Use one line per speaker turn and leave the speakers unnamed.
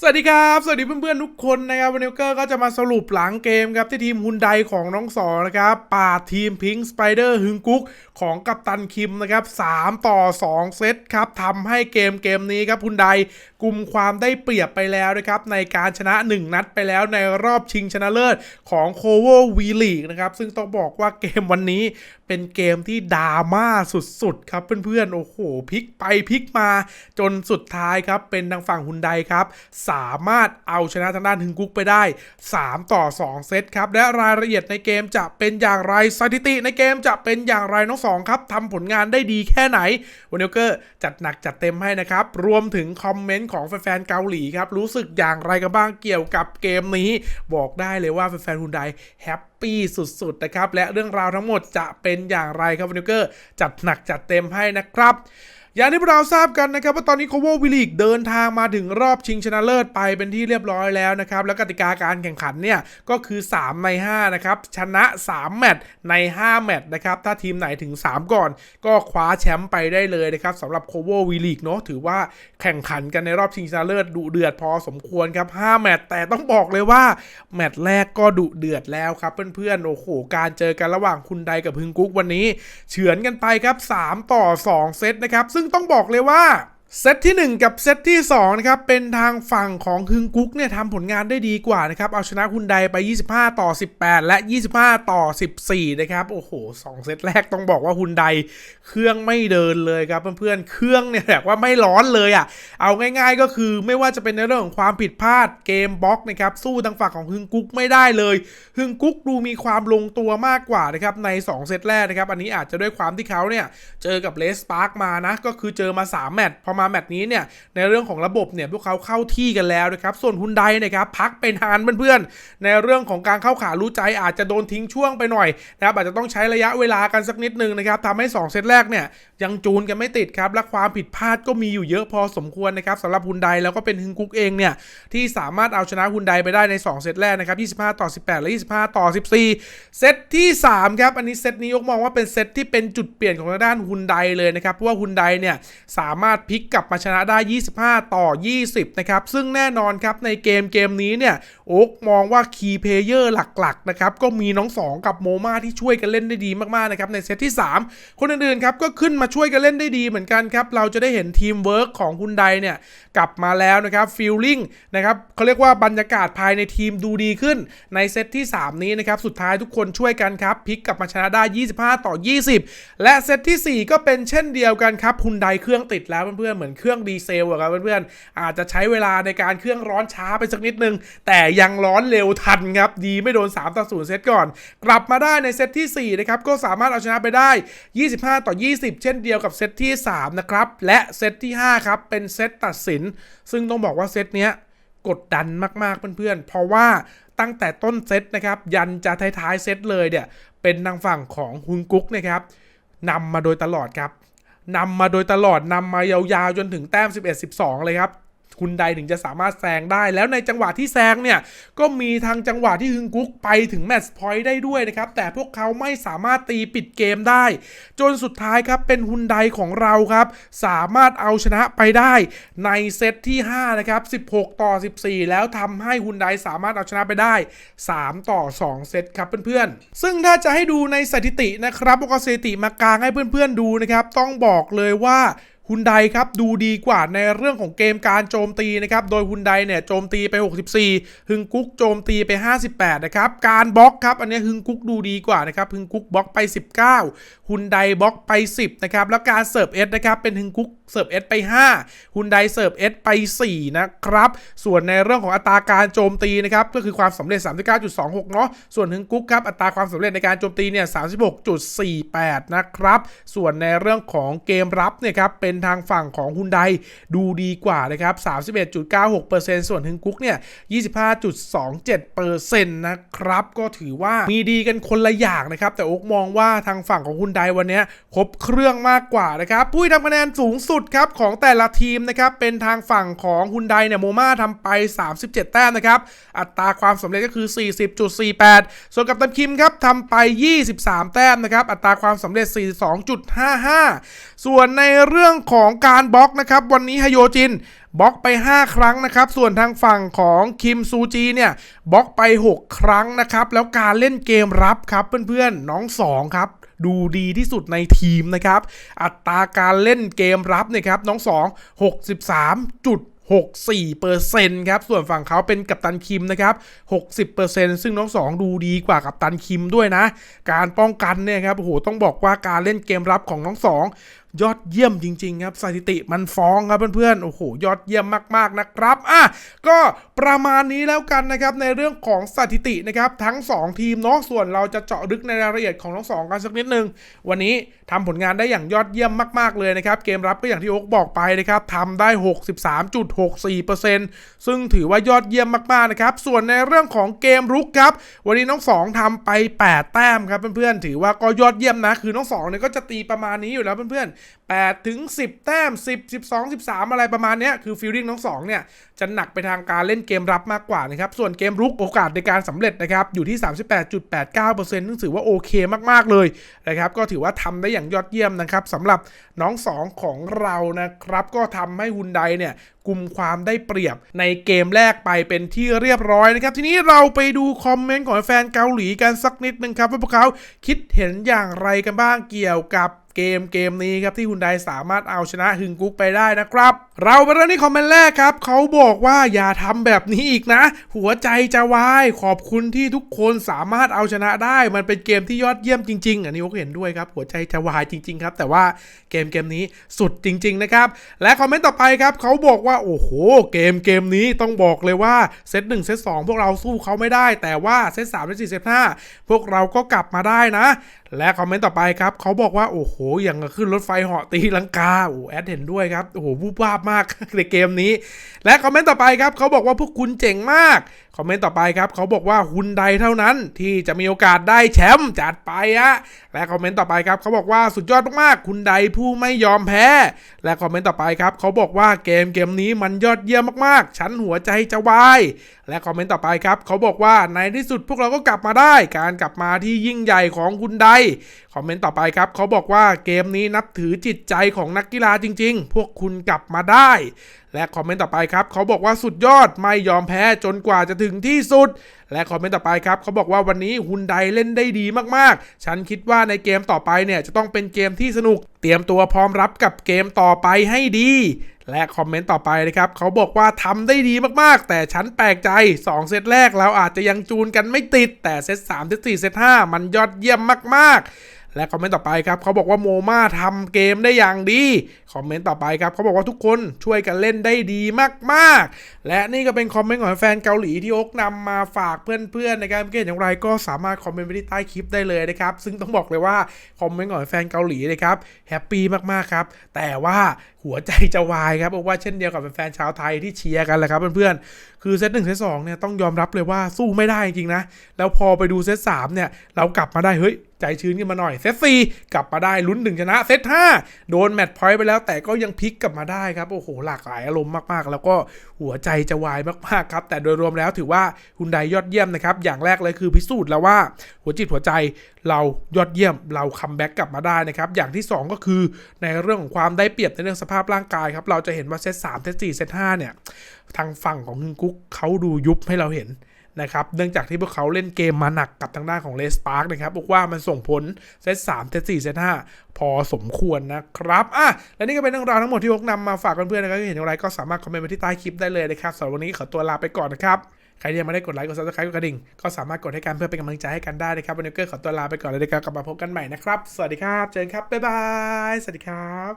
สวัสดีครับ สวัสดีเพื่อนๆทุกคนนะครับวันนี้ก็ก็จะมาสรุปหลังเกมครับที่ทีมฮุนไดของน้องสอนะครับปาดทีมพิงค์สไปเดอร์ฮึงกุ๊กของกัปตันคิมนะครับ3ต่อ 2 เซตครับทำให้เกมเกมนี้ครับฮุนไดกลุ่มความได้เปรียบไปแล้วนะครับในการชนะ 1 นัดไปแล้วในรอบชิงชนะเลิศของโคโววีลีกนะครับซึ่งต้องบอกว่าเกมวันนี้เป็นเกมที่ดราม่าสุดๆ ครับเพื่อนๆ โอ้โหพลิกไปพลิกมาจนสุดท้ายครับ เป็นทางฝั่งฮุนไดครับ สามารถเอาชนะทางด้านฮึงกุกไปได้ 3 ต่อ 2 เซตครับ และรายละเอียดในเกมจะเป็นอย่างไรสถิติในเกมจะเป็นอย่างไรน้องสองครับทำผลงานได้ดีแค่ไหนวันนี้ก็จัดหนักจัดเต็มให้นะครับ รวมถึงคอมเมนต์ของแฟนๆเกาหลีครับ รู้สึกอย่างไรกันบ้างเกี่ยวกับเกมนี้ บอกได้เลยว่าแฟนๆฮุนไดแฮปปี้สุดๆนะครับและเรื่องราวทั้งหมดจะเป็นอย่างไรครับวันนี้ก็จัดหนักจัดเต็มให้นะครับ อย่างที่พวกเราทราบกันนะครับว่าตอนนี้โคโววิลิกเดินทางมาถึงรอบชิงชนะเลิศไปเป็นที่เรียบร้อยแล้วนะครับ แล้วกติกาการแข่งขันเนี่ยก็คือ 3 ใน 5 นะครับ ชนะ 3 แมตช์ใน 5 แมตช์นะครับ ถ้าทีมไหนถึง 3 ก่อน ก็คว้าแชมป์ไปได้เลยนะครับสำหรับโคโววิลิกเนาะถือว่าแข่งขันกันในรอบชิงชนะเลิศดุเดือดพอสมควรครับ 5 แมตช์แต่ต้องบอกเลยว่าแมตช์แรกก็ดุเดือดแล้วครับเพื่อนๆโอ้โหการเจอกันระหว่างคุณไดกับพึงกุ๊กวันนี้ เฉือนกันไปครับ 3 ต่อ 2 เซตนะครับซึ่งต้องบอกเลยว่าเซตที่ 1 กับเซตที่2นะครับเป็นทางฝั่งของฮึงกุ๊กเนี่ยทำผลงานได้ดีกว่านะครับเอาชนะคุณไดไป 25 ต่อ 18 และ 25 ต่อ 14 นะครับโอ้โห2เซตแรกต้องบอกว่าคุณไดเครื่องไม่เดินเลยครับเพื่อนๆเครื่องเนี่ยแบบว่าไม่ร้อนเลยอะ่ะ เอาง่ายๆก็คือไม่ว่าจะเป็นในเรื่องของความผิดพลาดเกมบล็อกนะครับสู้ทางฝั่งของฮึงกุ๊กไม่ได้เลย ฮึงกุ๊กดูมีความลงตัวมากกว่านะครับใน 2 เซตแรกนะครับ อันนี้อาจจะด้วยความที่เขาเนี่ยเจอกับเลสปาร์กมานะก็คือเจอมา 3 แมตช์พอมาแมตช์นี้เนี่ยในเรื่องของระบบเนี่ยพวกเขาเข้าที่กันแล้วนะครับส่วนฮุนไดนะครับพักไปนานเพื่อนๆในเรื่องของการเข้าขารู้ใจอาจจะโดนทิ้งช่วงไปหน่อยนะครับอาจจะต้องใช้ระยะเวลากันสักนิดนึงนะครับทำให้ 2 เซตแรกเนี่ย ยังจูนกันไม่ติดครับ และความผิดพลาดก็มีอยู่เยอะพอสมควรนะครับสำหรับฮุนไดแล้วก็เป็นฮึงกุ๊กเองเนี่ย ที่สามารถเอาชนะฮุนไดไปได้ใน 2 เซตแรกนะครับ 25 ต่อ 18 และ 25 ต่อ 14 เซตที่ 3 ครับ อันนี้เซตนี้ยกมองว่าเป็นเซตที่เป็นจุดเปลี่ยนของทางด้านฮุนไดเลยนะครับ เพราะว่าฮุนไดเนี่ยสามารถพลิกกลับมาชนะได้ 25 ต่อ 20 นะครับ ซึ่งแน่นอนครับในเกมเกมนี้เนี่ยโอ๊กมองว่าคีย์เพลเยอร์หลักๆนะครับก็มีน้อง 2 กับโมมาที่ช่วยกันเล่นได้ดีมากๆนะครับในเซตที่ 3 คนอื่นๆครับก็ขึ้นมาช่วยกันเล่นได้ดีเหมือนกันครับ เราจะได้เห็นทีมเวิร์กของฮุนไดเนี่ย กลับมาแล้วนะครับฟีลลิ่งนะครับเขาเรียกว่าบรรยากาศภายในทีมดูดีขึ้น ในเซตที่ 3 นี้นะครับ สุดท้ายทุกคนช่วยกันครับพลิกกลับมาชนะได้ 25 ต่อ 20 และเซตที่ 4 ก็เป็นเช่นเดียวกันครับฮุนไดเครื่องติดแล้วเพื่อนๆเหมือนเครื่องดีเซลอะครับเพื่อนๆอาจจะใช้เวลาในการเครื่องร้อนช้าไปสักนิดนึง แต่ยังร้อนเร็วทันครับดีไม่โดน3ต่อ0เซตก่อน กลับมาได้ในเซตที่4นะครับก็สามารถเอาชนะไปได้ 25 ต่อ 20 เช่นเดียวกับเซตที่ 3 นะครับ และเซตที่ 5 ครับ เป็นเซตตัดสิน ซึ่งต้องบอกว่าเซตเนี้ยกดดันมากๆเพื่อนๆ เพราะว่าตั้งแต่ต้นเซตนะครับ ยันจะท้ายๆเซตเลยเนี่ย เป็นทางฝั่งของฮุนกุ๊กนะครับนำมาโดยตลอดครับนำมาโดยตลอดนำมายาวๆ จนถึงแต้ม 11-12 เลยครับ คุณใดถึงจะสามารถแซงได้ แล้วในจังหวะที่แซงเนี่ย ก็มีทางจังหวะที่ฮึงกุ๊กไปถึงแมตช์พอยต์ได้ด้วยนะครับ แต่พวกเขาไม่สามารถตีปิดเกมได้ จนสุดท้ายครับ เป็นฮุนไดของเราครับ สามารถเอาชนะไปได้ในเซตที่ 5 นะครับ 16 ต่อ 14 แล้วทำให้ฮุนไดสามารถเอาชนะไปได้ 3 ต่อ 2 เซตครับเพื่อนๆ ซึ่งถ้าจะให้ดูในสถิตินะครับพวกสถิติมากางให้เพื่อนๆดูนะครับ ต้องบอกเลยว่า ฮุนไดครับดูดีกว่าในเรื่องของเกมการโจมตีนะครับโดยฮุนไดเนี่ยโจมตีไป 64 ฮึงกุ๊กโจมตีไป 58 นะครับ การบล็อกครับอันนี้ฮึงกุ๊กดูดีกว่านะครับฮึงกุ๊กบล็อกไป 19ฮุนไดบล็อกไป 10 นะครับ แล้วการเสิร์ฟเอสนะครับเป็นฮึงกุ๊กเสิร์ฟเอสไป5ฮุนไดเสิร์ฟเอสไป 4 นะครับ ส่วนในเรื่องของอัตราการโจมตีนะครับก็คือความสำเร็จ 39.26 เนาะส่วนฮึงกุ๊กครับอัตราความสำเร็จในการโจมตีเนี่ย36.48 นะครับ ส่วนในเรื่องของเกมรับเนี่ยครับเป็นทางฝั่งของฮุนไดดูดีกว่านะครับ31.96%ส่วนฮึงกุ๊กเนี่ย25.27%นะครับก็ถือว่ามีดีกันคนละอย่างนะครับ แต่โอ๊กมองว่าทางฝั่งของฮุนไดวันนี้ครบเครื่องมากกว่านะครับผู้ทำคะแนนสูงสุดครับของแต่ละทีมนะครับเป็นทางฝั่งของฮุนไดเนี่ยโมมาทำไป 37 แต้มนะครับอัตราความสำเร็จก็คือ 40.48 ส่วนกับตันคิมครับทำไป 23 แต้มนะครับอัตราความสำเร็จ 42.55 ส่วนในเรื่องของการบล็อกนะครับ วันนี้ฮโยจินบล็อกไป 5 ครั้งนะครับ ส่วนทางฝั่งของคิมซูจีเนี่ยบล็อกไป 6 ครั้งนะครับ แล้วการเล่นเกมรับครับเพื่อนๆ น้อง2ครับดูดีที่สุดในทีมนะครับ อัตราการเล่นเกมรับเนี่ยครับน้อง 2 63จุด64%ครับ ส่วนฝั่งเขาเป็นกัปตันคิมนะครับ 60%ซึ่งน้องสองดูดีกว่ากัปตันคิมด้วยนะ การป้องกันเนี่ยครับ โอ้โห ต้องบอกว่าการเล่นเกมรับของน้องสอง ยอดเยี่ยมจริง ๆ ครับสถิติมันฟ้องครับเพื่อนๆโอ้โหยอดเยี่ยมมากๆนะครับอะก็ประมาณนี้แล้วกันนะครับในเรื่องของสถิตินะครับทั้ง 2 ทีมเนาะส่วนเราจะเจาะลึกในรายละเอียดของทั้งสองกันสักนิดนึง วันนี้ทำผลงานได้อย่างยอดเยี่ยมมากๆเลยนะครับเกมรับก็อย่างที่โอ๊กบอกไปนะครับทำได้ 63.64%ซึ่งถือว่ายอดเยี่ยมมากๆนะครับส่วนในเรื่องของเกมรุกครับวันนี้น้องสองทำไป 8 แต้มครับเพื่อนๆถือว่าก็ยอดเยี่ยมนะคือน้องสองเนี่ยก็จะตีประมาณนี้อยู่แล้วเพื่อนๆ8 ถึง 10 แต้ม 10 12 13 อะไรประมาณนี้คือฟิลลิ่งน้องสองเนี่ย จะหนักไปทางการเล่นเกมรับมากกว่านะครับ ส่วนเกมรุกโอกาสในการสำเร็จนะครับ อยู่ที่ 38.89%ซึ่งถือว่าโอเคมาก ๆ เลยนะครับ ก็ถือว่าทำได้อย่างยอดเยี่ยมนะครับสำหรับน้องสองของเรานะครับ ก็ทำให้ฮุนไดเนี่ยกลุ่มความได้เปรียบในเกมแรกไปเป็นที่เรียบร้อยนะครับ ทีนี้เราไปดูคอมเมนต์ของแฟนเกาหลีกันสักนิดนึงครับว่าพวกเขาคิดเห็นอย่างไรกันบ้างเกี่ยวกับ เกมเกมนี้ครับที่ฮุนไดสามารถเอาชนะฮึงกุ๊กไปได้นะครับ เราไปเริ่มที่คอมเมนต์แรกครับเขาบอกว่าอย่าทำแบบนี้อีกนะ หัวใจจะวายขอบคุณที่ทุกคนสามารถเอาชนะได้ มันเป็นเกมที่ยอดเยี่ยมจริงๆ อันนี้ผมเห็นด้วยครับ หัวใจจะวายจริง ๆ ครับ แต่ว่าเกมเกมนี้สุดจริง ๆ นะครับ และคอมเมนต์ต่อไปครับเขาบอกว่าโอ้โห เกมเกมนี้ต้องบอกเลยว่าเซตหนึ่งเซตสองพวกเราสู้เขาไม่ได้ แต่ว่าเซตสามเซตสี่เซตห้าพวกเราก็กลับมาได้นะ และคอมเมนต์ต่อไปครับเขาบอกว่าโอ้โหอย่างขึ้นรถไฟเหาะตีลังกาโอ้แอดเห็นด้วยครับโอ้โหวูบวาบมากในเกมนี้ และคอมเมนต์ต่อไปครับเขาบอกว่าพวกคุณเจ๋งมาก คอมเมนต์ต่อไปครับเขาบอกว่าฮุนไดเท่านั้นที่จะมีโอกาสได้แชมป์จัดไปอะและคอมเมนต์ต่อไปครับเขาบอกว่าสุดยอดมากๆคุณไดผู้ไม่ยอมแพ้ และคอมเมนต์ต่อไปครับเขาบอกว่าเกมเกมนี้มันยอดเยี่ยมมากๆ ฉันหัวใจจะวาย และคอมเมนต์ต่อไปครับเขาบอกว่าในที่สุดพวกเราก็กลับมาได้ การกลับมาที่ยิ่งใหญ่ของคุณไดคอมเมนต์ต่อไปครับเขาบอกว่าเกมนี้นับถือจิตใจของนักกีฬาจริง ๆ พวกคุณกลับมาได้ และคอมเมนต์ต่อไปครับเขาบอกว่าสุดยอดไม่ยอมแพ้จนกว่าจะถึงที่สุด และคอมเมนต์ต่อไปครับเขาบอกว่าวันนี้ฮุนไดเล่นได้ดีมากๆ ฉันคิดว่าในเกมต่อไปเนี่ยจะต้องเป็นเกมที่สนุก เตรียมตัวพร้อมรับกับเกมต่อไปให้ดีและคอมเมนต์ต่อไปนะครับเขาบอกว่าทำได้ดีมากๆ แต่ฉันแปลกใจ 2 เซตแรกเราอาจจะยังจูนกันไม่ติด แต่เซต3เซต4เซต5มันยอดเยี่ยมมากๆ และคอมเมนต์ต่อไปครับเขาบอกว่าโมมาทำเกมได้อย่างดีคอมเมนต์ต่อไปครับเขาบอกว่าทุกคนช่วยกันเล่นได้ดีมากๆ และนี่ก็เป็นคอมเมนต์ของแฟนเกาหลีที่อกนำมาฝากเพื่อนๆในะครับเกมอย่างไรก็สามารถคอมเมนต์ไว้ที่ใต้คลิปได้เลยนะครับซึ่งต้องบอกเลยว่าคอมเมนต์ของแฟนเกาหลีนะครับแฮปปี้มากๆครับแต่ว่าหัวใจจะวายครับบอกว่าเช่นเดียวกับแฟนชาวไทยที่เชียร์กันแหละครับเพื่อนๆคือเซตหนึ่งเซตสองเนี่ยต้องยอมรับเลยว่าสู้ไม่ได้จริงๆนะแล้วพอไปดูเซตสามเนี่ยเรากลับมาได้เฮ้ยใจชื้นขึ้นมาหน่อยเซตสี่กลับมาได้ลุ้นหนึ่งชนะเซตห้าโดนแมตช์พอยต์ไปแล้วแต่ก็ยังพลิกกลับมาได้ครับ โอ้โห หลากหลายอารมณ์มากๆ แล้วก็หัวใจจะวายมากๆครับ แต่โดยรวมแล้วถือว่าฮุนไดยอดเยี่ยมนะครับ อย่างแรกเลยคือพิสูจน์แล้วว่า หัวจิตหัวใจเรายอดเยี่ยมเราคัมแบ็กกลับมาได้นะครับ อย่างที่ 2 ก็คือในเรื่องของความได้เปรียบในเรื่องสภาพร่างกายครับเราจะเห็นว่าเซต3เซต4เซต5เนี่ยทางฝั่งของฮึงกุ๊กเขาดูยุบให้เราเห็น นะครับเนื่องจากที่พวกเขาเล่นเกมมาหนักกับทางด้านของเลสปาร์กนะครับบอกว่ามันส่งผลเซต3เซต4เซต5พอสมควรนะครับอะและนี่ก็เป็นเรื่องราวทั้งหมดที่พวกนำมาฝากเพื่อนๆนะครับที่เห็นอย่างไรก็สามารถคอมเมนต์มาที่ใต้คลิปได้เลยนะครับสำหรับวันนี้ขอตัวลาไปก่อนนะครับใครที่ยังไม่ได้กดไลค์กดซับสไครต์กดกระดิ่งก็สามารถกดให้กันเพื่อเป็นกำลังใจให้กันได้นะครับวันนี้ก็ขอตัวลาไปก่อนเลยนะครับกลับมาพบกันใหม่นะครับสวัสดีครับเจอกันครับบ๊ายบายสวัสดีครับ